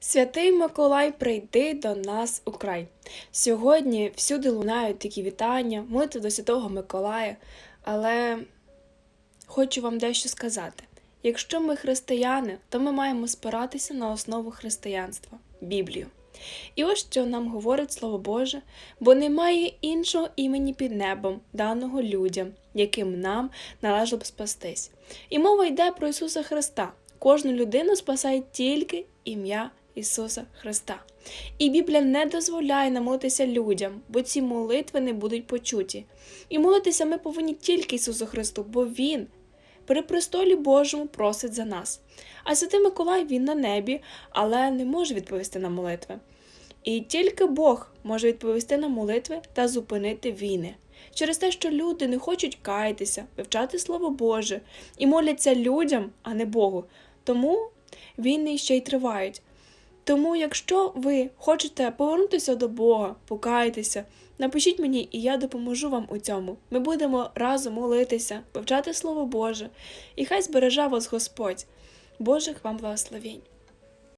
Святий Миколай, прийди до нас у край. Сьогодні всюди лунають такі вітання, молитви до Святого Миколая, але хочу вам дещо сказати. Якщо ми християни, то ми маємо спиратися на основу християнства Біблію. І ось що нам говорить Слово Боже, бо немає іншого імені під небом, даного людям, яким нам належало б спастись. І мова йде про Ісуса Христа. Кожну людину спасає тільки ім'я Ісуса Христа. І Біблія не дозволяє нам молитися людям, бо ці молитви не будуть почуті. І молитися ми повинні тільки Ісусу Христу, бо Він при престолі Божому просить за нас. А Святий Миколай він на небі, але не може відповісти на молитви. І тільки Бог може відповісти на молитви та зупинити війни. Через те, що люди не хочуть каятися, вивчати Слово Боже і моляться людям, а не Богу. Тому війни ще й тривають. Тому, якщо ви хочете повернутися до Бога, покаятися, напишіть мені, і я допоможу вам у цьому. Ми будемо разом молитися, вивчати Слово Боже, і хай збереже вас Господь. Божих вам благословень!